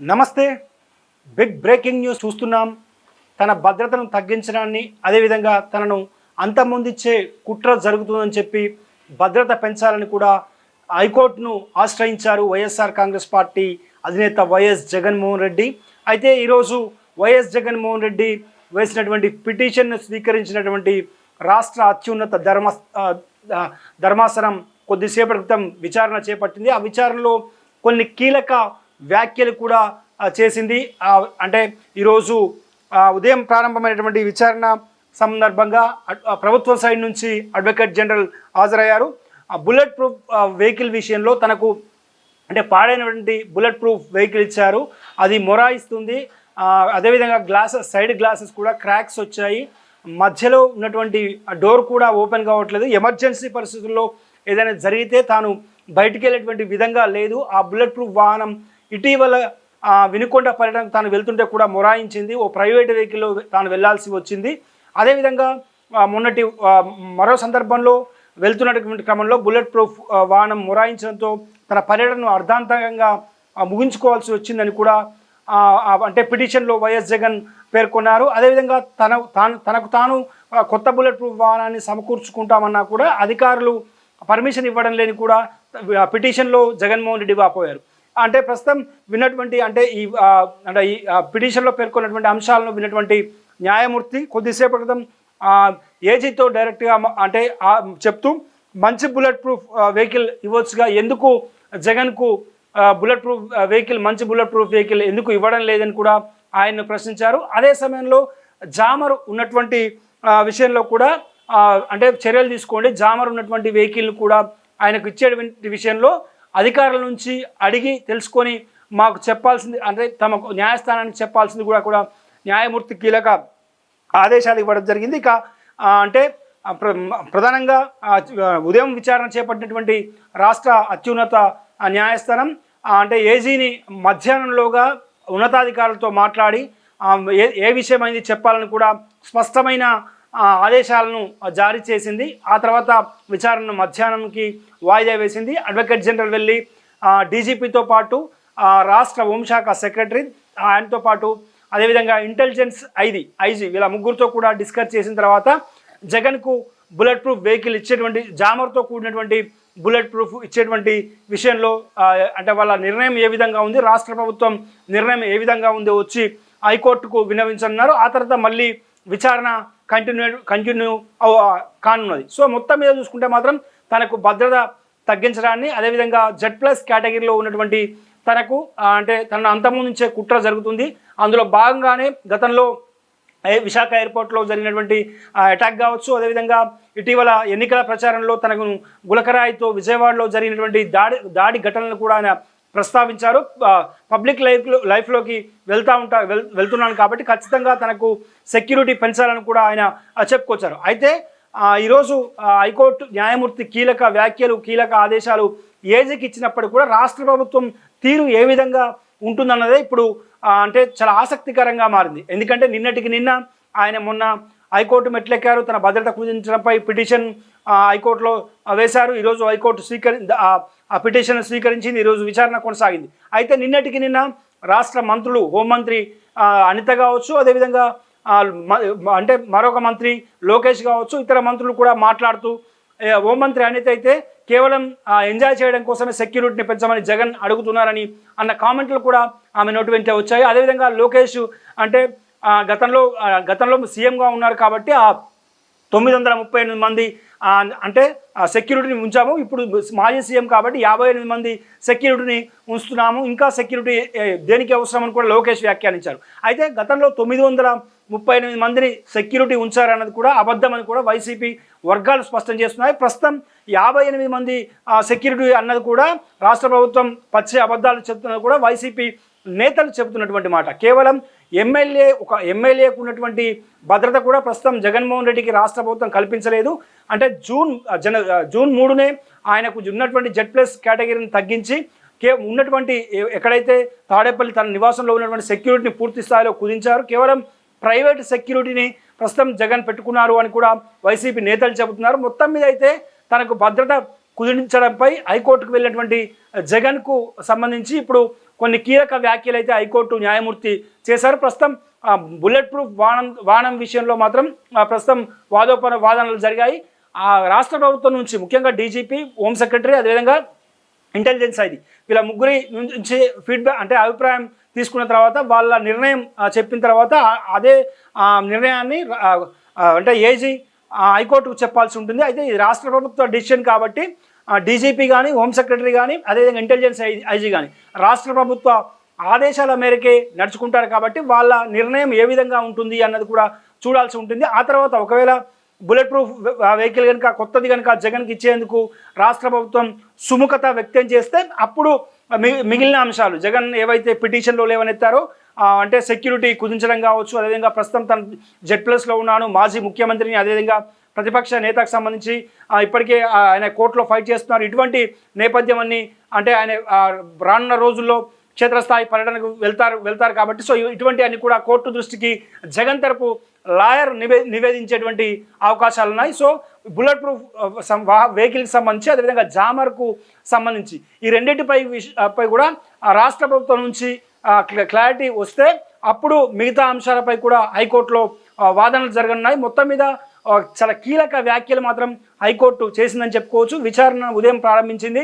నమస్తే. Big breaking news చూస్తున్నాం. తన భద్రతను తగ్గించడాన్ని అదేవిధంగా తనను అంతమొందించే కుట్ర జరుగుతుందని చెప్పి భద్రత పెంచాలని కూడా హైకోర్టును ఆశ్రయించారు వైఎస్ఆర్ కాంగ్రెస్ పార్టీ అధినేత వైఎస్ జగన్మోహన్ రెడ్డి. అయితే ఈరోజు వైఎస్ జగన్మోహన్ రెడ్డి వేసినటువంటి పిటిషన్ను స్వీకరించినటువంటి రాష్ట్ర అత్యున్నత ధర్మ ధర్మాసనం కొద్దిసేపటి క్రితం విచారణ చేపట్టింది. ఆ విచారణలో కొన్ని కీలక వ్యాఖ్యలు కూడా చేసింది. అంటే ఈరోజు ఉదయం ప్రారంభమైనటువంటి విచారణ సందర్భంగా ఆ, ప్రభుత్వం సైడ్ నుంచి అడ్వకేట్ జనరల్ హాజరయ్యారు. ఆ బుల్లెట్ ప్రూఫ్ వెహికల్ విషయంలో తనకు అంటే పాడైనటువంటి బుల్లెట్ ప్రూఫ్ వెహికల్ ఇచ్చారు. అది మొరాయిస్తుంది. అదేవిధంగా గ్లాసెస్ సైడ్ గ్లాసెస్ కూడా క్రాక్స్ వచ్చాయి. మధ్యలో ఉన్నటువంటి డోర్ కూడా ఓపెన్ కావట్లేదు. ఎమర్జెన్సీ పరిస్థితుల్లో ఏదైనా జరిగితే తాను బయటికి వెళ్ళేటువంటి విధంగా లేదు. ఆ బుల్లెట్ ప్రూఫ్ వాహనం ఇటీవల వినుకొండ పర్యటనకు తాను వెళ్తుంటే కూడా మొరాయించింది. ఓ ప్రైవేట్ వెహికల్లో తాను వెళ్ళాల్సి వచ్చింది. అదేవిధంగా మొన్నటి మరో సందర్భంలో వెళ్తున్నటువంటి క్రమంలో బుల్లెట్ ప్రూఫ్ వాహనం మొరాయించడంతో తన పర్యటనను అర్ధాంతకంగా ముగించుకోవాల్సి వచ్చిందని కూడా అంటే పిటిషన్లో వైఎస్ జగన్ పేర్కొన్నారు. అదేవిధంగా తన తాను తనకు తాను కొత్త బుల్లెట్ ప్రూఫ్ వాహనాన్ని సమకూర్చుకుంటామన్నా కూడా అధికారులు పర్మిషన్ ఇవ్వడం లేని కూడా పిటిషన్లో జగన్మోహన్ రెడ్డి వాపోయారు. అంటే ప్రస్తుతం విన్నటువంటి అంటే ఈ అంటే ఈ పిటిషన్లో పేర్కొన్నటువంటి అంశాలను విన్నటువంటి న్యాయమూర్తి కొద్దిసేపటి క్రితం ఏజీతో డైరెక్ట్గా అంటే చెప్తూ మంచి బుల్లెట్ ప్రూఫ్ వెహికల్ ఇవ్వచ్చుగా ఎందుకు జగన్కు బుల్లెట్ ప్రూఫ్ వెహికల్ మంచి బుల్లెట్ ప్రూఫ్ వెహికల్ ఎందుకు ఇవ్వడం లేదని కూడా ఆయన్ను ప్రశ్నించారు. అదే సమయంలో జామర్ ఉన్నటువంటి విషయంలో కూడా అంటే చర్యలు తీసుకోండి. జామర్ ఉన్నటువంటి వెహికల్ కూడా ఆయనకు ఇచ్చేటువంటి విషయంలో అధికారుల నుంచి అడిగి తెలుసుకొని మాకు చెప్పాల్సింది అంటే తమకు న్యాయస్థానానికి చెప్పాల్సింది కూడా కూడా న్యాయమూర్తి కీలక ఆదేశాలు ఇవ్వడం జరిగింది. ఇక అంటే ప్ర- ప్రధానంగా ఉదయం విచారణ చేపట్టినటువంటి రాష్ట్ర అత్యున్నత న్యాయస్థానం అంటే ఏజీని మధ్యాహ్నంలోగా ఉన్నతాధికారులతో మాట్లాడి ఏ ఏ విషయమైంది చెప్పాలని కూడా స్పష్టమైన ఆదేశాలను జారీ చేసింది. ఆ తర్వాత విచారణను మధ్యాహ్నంకి వాయిదా వేసింది. అడ్వకేట్ జనరల్ వెళ్ళి డీజీపీతో పాటు రాష్ట్ర హోంశాఖ సెక్రటరీ ఆయనతో పాటు అదేవిధంగా ఇంటెలిజెన్స్ ఐది ఐజీ వీళ్ళ ముగ్గురితో కూడా డిస్కస్ చేసిన తర్వాత జగన్కు బుల్లెట్ ప్రూఫ్ వెహికల్ ఇచ్చేటువంటి జామర్తో కూడినటువంటి బుల్లెట్ ప్రూఫ్ ఇచ్చేటువంటి విషయంలో అంటే వాళ్ళ నిర్ణయం ఏ విధంగా ఉంది రాష్ట్ర ప్రభుత్వం నిర్ణయం ఏ విధంగా ఉందో వచ్చి హైకోర్టుకు వినవించనున్నారు ఆ తర్వాత మళ్ళీ విచారణ కంటిన్యూ కంటిన్యూ కానున్నది. సో మొత్తం మీద చూసుకుంటే మాత్రం తనకు భద్రత తగ్గించడాన్ని అదేవిధంగా జెడ్ ప్లస్ కేటగిరీలో ఉన్నటువంటి తనకు అంటే తనను అంతమొందించే కుట్ర జరుగుతుంది. అందులో భాగంగానే గతంలో విశాఖ ఎయిర్పోర్ట్లో జరిగినటువంటి అటాక్ కావచ్చు అదేవిధంగా ఇటీవల ఎన్నికల ప్రచారంలో తనకు గులకరాయితో విజయవాడలో జరిగినటువంటి దాడి దాడి ఘటనలు కూడా ఆయన ప్రస్తావించారు. పబ్లిక్ లైఫ్లో లైఫ్లోకి వెళ్తూ ఉంటా వెల్ వెళ్తున్నాను కాబట్టి ఖచ్చితంగా తనకు సెక్యూరిటీ పెంచాలని కూడా ఆయన ఆ, చెప్పుకొచ్చారు. అయితే ఈరోజు హైకోర్టు న్యాయమూర్తి కీలక వ్యాఖ్యలు కీలక ఆదేశాలు ఏజీకి ఇచ్చినప్పటికీ కూడా రాష్ట్ర ప్రభుత్వం తీరు ఏ విధంగా ఉంటుందన్నదే ఇప్పుడు అంటే చాలా ఆసక్తికరంగా మారింది. ఎందుకంటే నిన్నటికి నిన్న ఆయన మొన్న హైకోర్టు మెట్లెక్కారు. తన భద్రత కుదించడంపై పిటిషన్ హైకోర్టులో వేశారు. ఈరోజు హైకోర్టు స్వీకరి ఆ, ఆ పిటిషన్ స్వీకరించింది. ఈరోజు విచారణ కొనసాగింది. అయితే నిన్నటికి నిన్న రాష్ట్ర మంత్రులు హోంమంత్రి అనిత కావచ్చు అదేవిధంగా అంటే మరొక మంత్రి లోకేష్ కావచ్చు ఇతర మంత్రులు కూడా మాట్లాడుతూ హోంమంత్రి అనిత అయితే కేవలం ఎంజాయ్ చేయడం కోసమే సెక్యూరిటీని పెంచమని జగన్ అడుగుతున్నారని అన్న కామెంట్లు కూడా ఆమె నోటి వెంటే వచ్చాయి. అదేవిధంగా లోకేష్ అంటే గతంలో గతంలో సీఎంగా ఉన్నారు కాబట్టి ఆ తొమ్మిది వందల ముప్పై ఎనిమిది మంది అంటే ఆ సెక్యూరిటీని ఉంచాము. ఇప్పుడు మాజీ సీఎం కాబట్టి యాభై ఎనిమిది మంది సెక్యూరిటీని ఉంచుతున్నాము. ఇంకా సెక్యూరిటీ ఏ, దేనికి అవసరమని కూడా లోకేష్ వ్యాఖ్యానించారు. అయితే గతంలో తొమ్మిది వందల ముప్పై ఎనిమిది మందిని సెక్యూరిటీ ఉంచారన్నది కూడా అబద్ధమని కూడా వైసీపీ వర్గాలు స్పష్టం చేస్తున్నాయి. ప్రస్తుతం యాభై ఎనిమిది మంది ఆ, సెక్యూరిటీ అన్నది కూడా రాష్ట్ర ప్రభుత్వం పచ్చే అబద్ధాలు చెప్తున్నది కూడా వైసీపీ నేతలు చెబుతున్నటువంటి మాట. కేవలం ఎమ్మెల్యే ఒక ఎమ్మెల్యేకు ఉన్నటువంటి భద్రత కూడా ప్రస్తుతం జగన్మోహన్ రెడ్డికి రాష్ట్ర ప్రభుత్వం కల్పించలేదు. అంటే జూన్ జన జూన్ మూడునే ఆయనకు ఉన్నటువంటి జెడ్ ప్లస్ కేటగిరీని తగ్గించి కే ఉన్నటువంటి ఎక్కడైతే తాడేపల్లి తన నివాసంలో ఉన్నటువంటి సెక్యూరిటీని పూర్తి స్థాయిలో కుదించారు. కేవలం ప్రైవేట్ సెక్యూరిటీని ప్రస్తుతం జగన్ పెట్టుకున్నారు అని కూడా వైసీపీ నేతలు చెబుతున్నారు. మొత్తం మీద అయితే తనకు భద్రత కుదించడంపై హైకోర్టుకు వెళ్ళినటువంటి జగన్కు సంబంధించి ఇప్పుడు కొన్ని కీలక వ్యాఖ్యలు అయితే హైకోర్టు న్యాయమూర్తి చేశారు. ప్రస్తుతం బుల్లెట్ ప్రూఫ్ వాహనం వాహనం విషయంలో మాత్రం ప్రస్తుతం వాదోపన వాదనలు జరిగాయి. ఆ రాష్ట్ర ప్రభుత్వం నుంచి ముఖ్యంగా డీజీపీ హోమ్ సెక్రటరీ అదేవిధంగా ఇంటెలిజెన్స్ అది వీళ్ళ ముగ్గురి నుంచి ఫీడ్బ్యాక్ అంటే అభిప్రాయం తీసుకున్న తర్వాత వాళ్ళ నిర్ణయం చెప్పిన తర్వాత అదే నిర్ణయాన్ని అంటే ఏజీ హైకోర్టుకు చెప్పాల్సి ఉంటుంది. అయితే ఇది రాష్ట్ర ప్రభుత్వ డిసిషన్ కాబట్టి డీజీపీ కానీ హోమ్ సెక్రటరీ కానీ అదేవిధంగా ఇంటెలిజెన్స్ ఐజీ కానీ రాష్ట్ర ప్రభుత్వ ఆదేశాల మేరకే నడుచుకుంటారు కాబట్టి వాళ్ళ నిర్ణయం ఏ విధంగా ఉంటుంది అన్నది కూడా చూడాల్సి ఉంటుంది. ఆ తర్వాత ఒకవేళ బుల్లెట్ ప్రూఫ్ వెహికల్ కనుక కొత్తది కనుక జగన్కి ఇచ్చేందుకు రాష్ట్ర ప్రభుత్వం సుముఖత వ్యక్తం చేస్తే అప్పుడు మిగిలిన అంశాలు జగన్ ఏవైతే పిటిషన్లో లేవనెత్తారో అంటే సెక్యూరిటీ కుదించడం కావచ్చు అదేవిధంగా ప్రస్తుతం తన జెడ్ ప్లస్లో ఉన్నాను మాజీ ముఖ్యమంత్రిని అదేవిధంగా ప్రతిపక్ష నేతకు సంబంధించి ఇప్పటికే ఆయన కోర్టులో ఫైట్ చేస్తున్నారు. ఇటువంటి నేపథ్యం అన్ని అంటే ఆయన రానున్న రోజుల్లో క్షేత్రస్థాయి పర్యటనకు వెళ్తారు వెళ్తారు కాబట్టి సో ఇటువంటి అన్ని కూడా కోర్టు దృష్టికి జగన్ తరపు లాయర్ నివే నివేదించేటువంటి అవకాశాలు ఉన్నాయి. సో బుల్లెట్ ప్రూఫ్ వెహికల్కి సంబంధించి అదేవిధంగా జామర్కు సంబంధించి ఈ రెండింటిపై విష- పై కూడా ఆ రాష్ట్ర ప్రభుత్వం నుంచి క్లారిటీ వస్తే అప్పుడు మిగతా అంశాలపై కూడా హైకోర్టులో వాదనలు జరగనున్నాయి. మొత్తం మీద చాలా కీలక వ్యాఖ్యలు మాత్రం హైకోర్టు చేసిందని చెప్పుకోవచ్చు. విచారణ ఉదయం ప్రారంభించింది.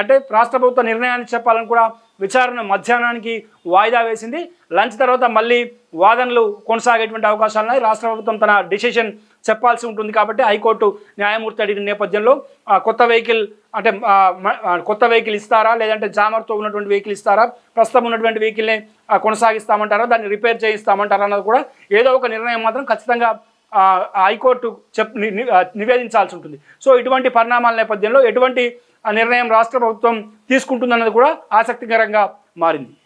అంటే రాష్ట్ర ప్రభుత్వ నిర్ణయాన్ని చెప్పాలని కూడా విచారణ మధ్యాహ్నానికి వాయిదా వేసింది. లంచ్ తర్వాత మళ్ళీ వాదనలు కొనసాగేటువంటి అవకాశాలు ఉన్నాయి. రాష్ట్ర ప్రభుత్వం తన డిసిషన్ చెప్పాల్సి ఉంటుంది కాబట్టి హైకోర్టు న్యాయమూర్తి అడిగిన నేపథ్యంలో కొత్త వెహికల్ అంటే కొత్త వెహికల్ ఇస్తారా? లేదంటే జామర్తో ఉన్నటువంటి వెహికల్ ఇస్తారా? ప్రస్తుతం ఉన్నటువంటి వెహికల్ని కొనసాగిస్తామంటారా? దాన్ని రిపేర్ చేయిస్తామంటారా అన్నది కూడా ఏదో ఒక నిర్ణయం మాత్రం ఖచ్చితంగా హైకోర్టు చెప్ ని- నివేదించాల్సి ఉంటుంది. సో ఇటువంటి పరిణామాల నేపథ్యంలో ఎటువంటి నిర్ణయం రాష్ట్ర ప్రభుత్వం తీసుకుంటుందన్నది కూడా ఆసక్తికరంగా మారింది.